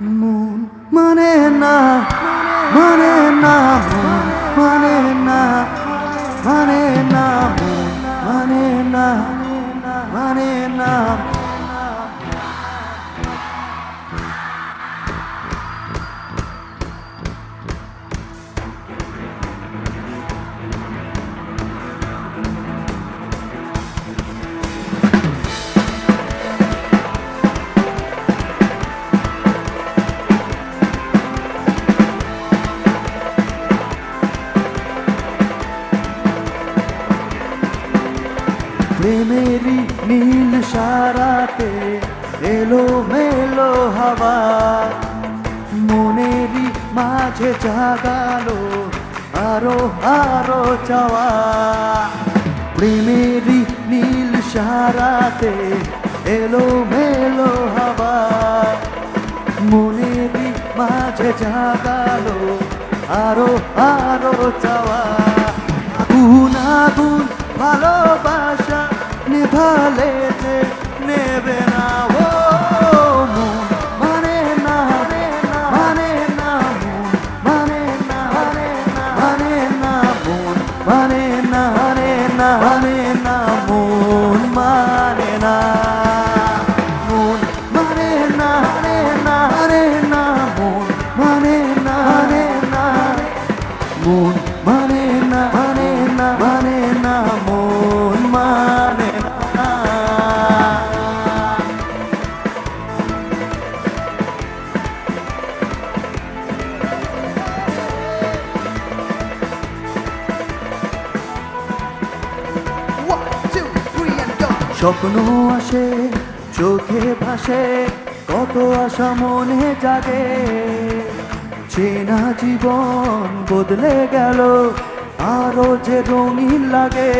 মন মানে না মানে না মাঝে জাগালো, আরও আরও চাওয়া। প্রেমেরই নীল সারাতে এলো মেলো হাওয়া। মনেরই মাঝে জাগালো, আরও আরও চাওয়া। আগুন আগুন ভালোবাসা নিভালে যে নেবে না স্বপ্ন আসে, চোখে ভাসে, কত আশা মনে জাগে। চেনা জীবন বদলে গেল, আরও যে রঙিন লাগে।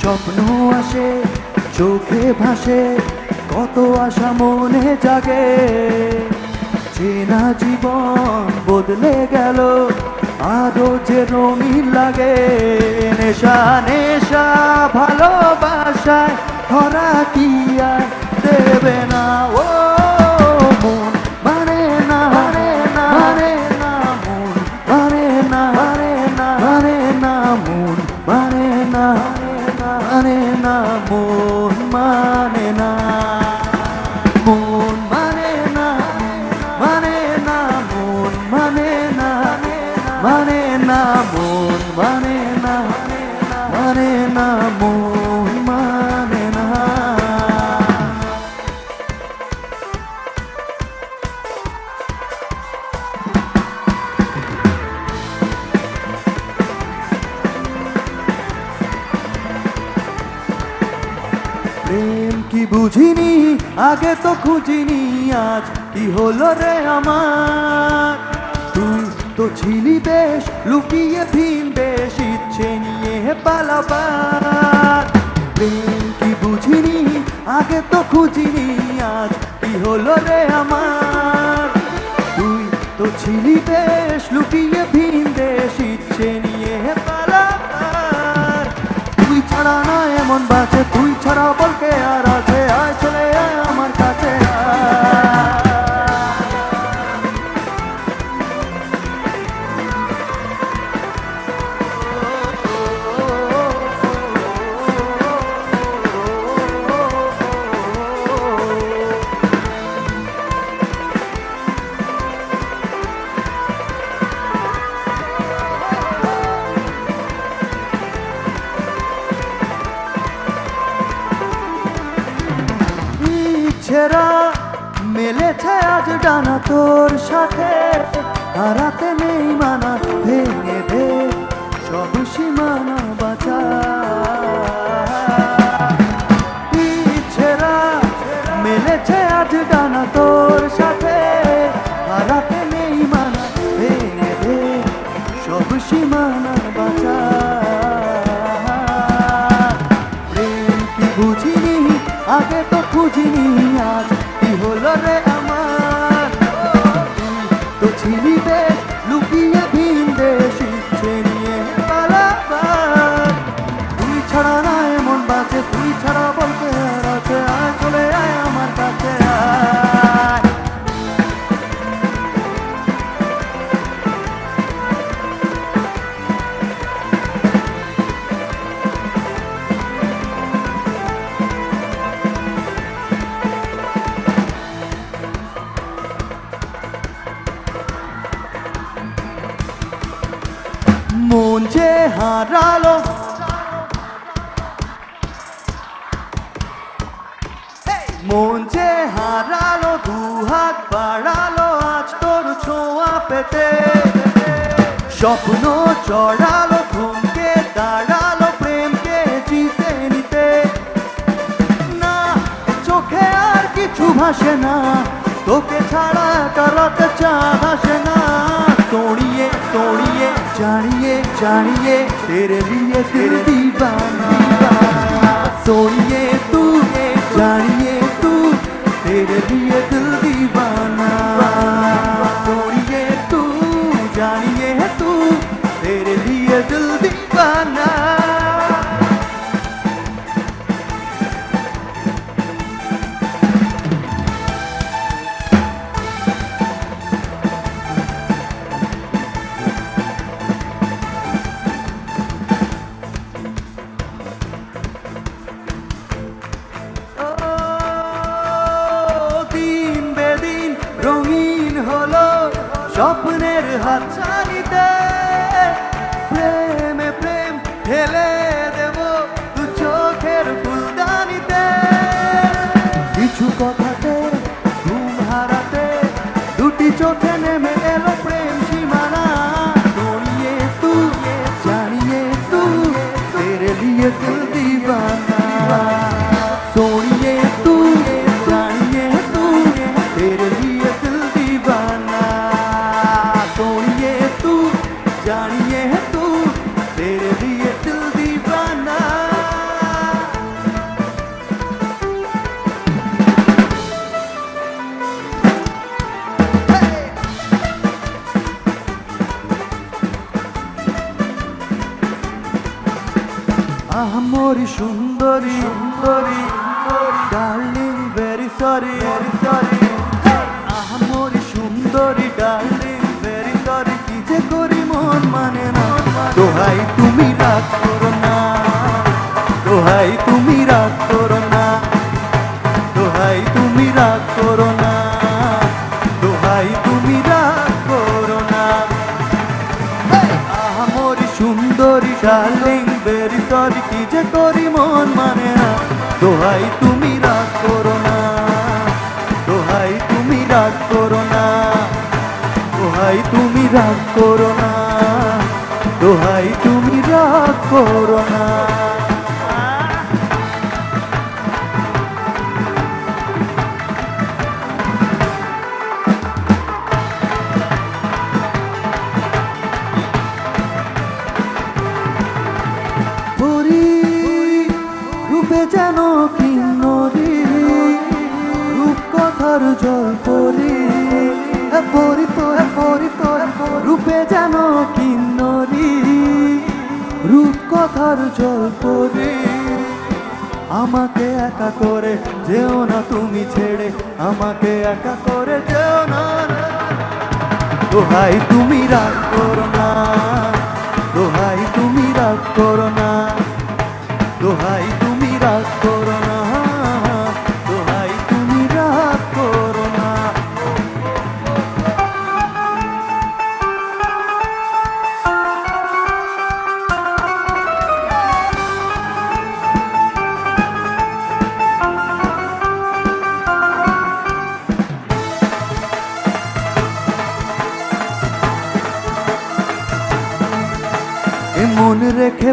স্বপ্ন আসে, চোখে ভাসে, কত আশা মনে জাগে। চেনা জীবন বদলে গেল, আরও যে রঙিন লাগে। নেশা নেশা ভালোবাসায় ধরা কি আর দেবে না? ও মন মানে না মানে না মানে না মন মানে না মানে না মানে না মন মানে না মানে না মন মানে না মন মানে না মানে না মন মানে না মানে না মন মানে না মানে না মানে। আগে তো খুঁজিনি, আজ কি হলো রে আমার? তুই তো ছিলি বেশ, লুকিয়ে ভিন, বেশ ইচ্ছে নিয়ে পালাবার। প্রেম কি বুঝিনি, আগে তো খুঁজিনি, আজ কি হলো রে আমার? তুই তো ছিলি বেশ, লুকিয়ে ভিন দেশ ইচ্ছে নিয়ে পালাবার। তুই ছাড়া না এমন বাঁচে, তুই ছাড়া বলকে আর ইচ্ছেরা মেলেছে আজ ডানা তোর সাথে। হারাতে নেই মানা ভেঙে দে সব সীমানা বাঁচা মন যে হারালো। মন যে হারালো দু হাত বাড়ালো, আজ তোর ছোঁয়া পেতে। স্বপ্ন চড়ালো থমকে দাঁড়াল, প্রেমকে জিতে নিতে। না, চোখে আর কিছু ভাসে না, তোকে ছাড়া কারাতে চাঁদ আসে না। ਸੋਣੀਏ ਸੋਣੀਏ ਜਾਣੀਏ ਜਾਣੀਏ, ਤੇਰੇ ਲਈ ਦਿਲ دیਵਾਨਾ ਸੋਣੀਏ ਤੂੰ ਜਾਣੀਏ, ਤੂੰ ਤੇਰੇ ਲਈ ਦਿਲ دیਵਾਨਾ तेरे लिए दिल दीवाना सोनिए तू जानिए तू तेरे लिए दिल दीवाना আহমরি সুন্দরী সুন্দরী darling very sorry very sorry আহমরি সুন্দরী ডার্লিং ভেরি সরি কি যে করি মন মানে না। দোহাই তুমি রাগ করো না। দোহাই তুমি রাগ করো না। দোহাই তুমি রাগ করো না। দোহাই তুমি রাগ করো না। সুন্দরী কি যে করি মন মানে না। দোহাই তুমি রাগ করো না। দোহাই তুমি রাগ করো না। দোহাই তুমি রাগ করো না, দোহাই তুমি রাগ করো না। রূপে রূপ জল পরি এ পরি তো যেন কিন্নরি রূপ কথার জল পরি আমাকে একা করে যেও না তুমি ছেড়ে, আমাকে একা করে যেও না দোহাই তুমি রাগ করো না, দোহাই তুমি রাগ করো না, দোহাই তুমি রাগ করো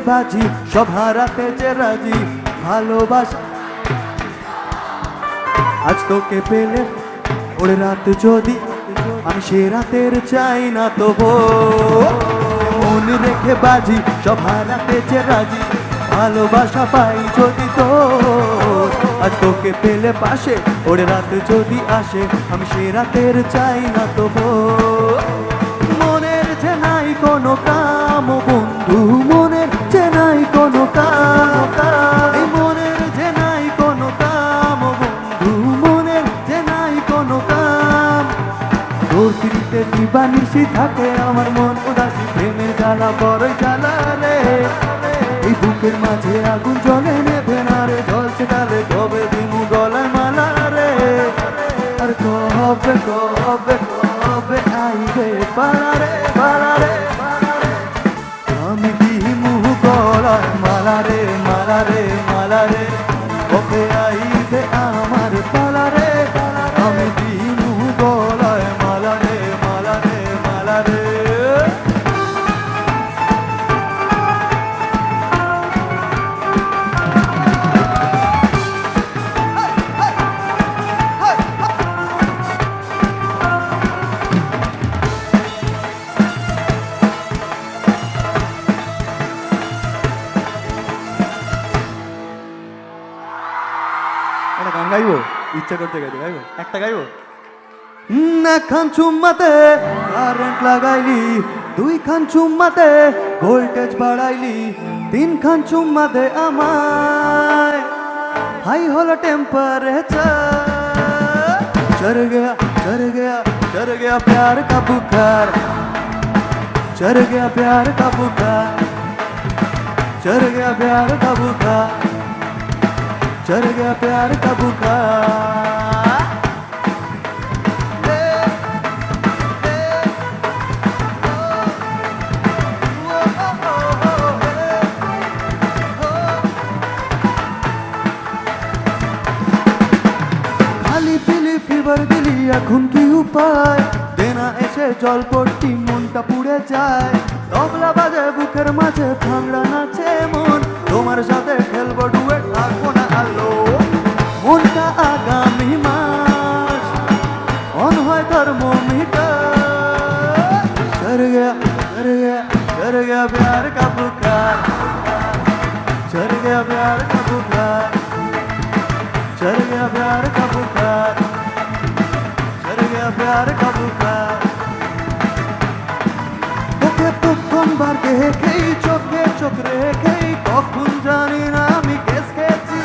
বাজি সব হারাতে যে রাজি, ভালোবাসা। আজ তোকে পেলে ওর রাত যদি, আমি সে রাতের চাই না তবু। মন রেখে বাজি সব হারাতে যে রাজি, ভালোবাসা পাই যদি তো। আজ তোকে পেলে পাশে, ওর রাত যদি আসে, আমি সে রাতের চাই না তবু। কবে আইবে পালা ইচ্ছা করতে গাইতে গাইবো একটা গাইবো হুম, একখান চুম্মাতে কারেন্ট লাগাইলি দুই খান চুম্মাতে ভোল্টেজ বাড়াইলি তিন খান চুম্মাতে আমায় হাই হলো টেম্পারেচার चढ़ गया चढ़ गया चढ़ गया प्यार का बुखार चढ़ गया प्यार का बुखार चढ़ गया प्यार का बुखार चढ़ गया प्यार का बुखार খালি পিলি ফিভার দিলি এখন কি উপায় দেনা এসে জল পড়তি মনটা পুড়ে যায় তবলা বাজে বুকের মাঝে ভাঙড়া নাচে দেখেই চোখে চোখ রেখেই, কখন জানি না আমি কেস খেয়েছি।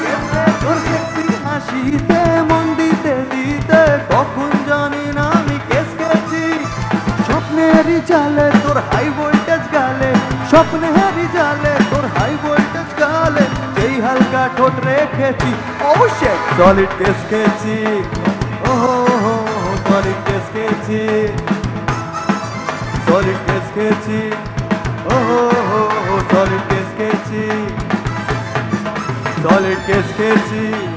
তোর সেক্সি হাসিতে, মন দিতে দিতে, কখন জানি না আমি কেস খেয়েছি। স্বপ্নেরই জালে তোর হাই ভোল্টেজ গালে স্বপ্নেরই জালে তোর হাই ভোল্টেজ গালে, যেই হালকা ঠোঁট রেখেছি, অবশ্যই সলিড কেস খেয়েছি। ওহো সলিড কেস খেয়েছি। সলিড